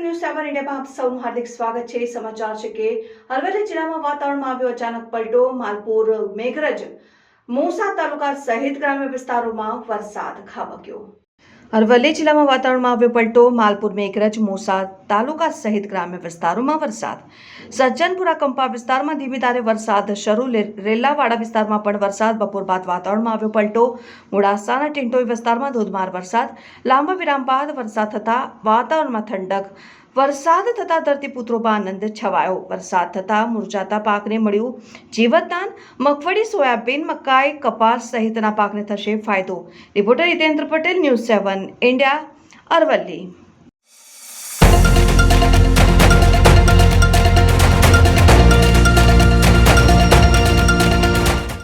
ઇન્ડિયામાં આપ સૌનું હાર્દિક સ્વાગત છે. સમાચાર છે કે અરવલ્લી જિલ્લામાં વાતાવરણમાં આવ્યો અચાનક પલટો. માલપુર, મેઘરજ મોસા તાલુકા સહિત ગ્રામ્ય વિસ્તારોમાં વરસાદ ખાબક્યો. અરવલ્લી જિલ્લામાં વાતાવરણમાં આવ્યો પલટો. માલપુર મેઘરજ મોસા તાલુકા સહિત ગ્રામ્ય વિસ્તારોમાં વરસાદ. સજ્જનપુરા કંપા વિસ્તારમાં ધીમી ધારે વરસાદ શરૂ. રેલાવાડા વિસ્તારમાં પણ વરસાદ. બપોર બાદ વાતાવરણમાં આવ્યો પલટો. મોડાસાના ટિંટોઈ વિસ્તારમાં ધોધમાર વરસાદ. લાંબા વિરામ બાદ વરસાદ થતાં વાતાવરણમાં ઠંડક. વરસાદ થતાં ધરતીપુત્રોમાં આનંદ છવાયો. વરસાદ થતાં મુરઝાતા પાકને મળ્યું જીવતદાન. મગફળી, સોયાબીન, મકાઈ, કપાસ સહિતના પાકને થશે ફાયદો. Reporter Hitendra Patel, news seven, India, Aravalli.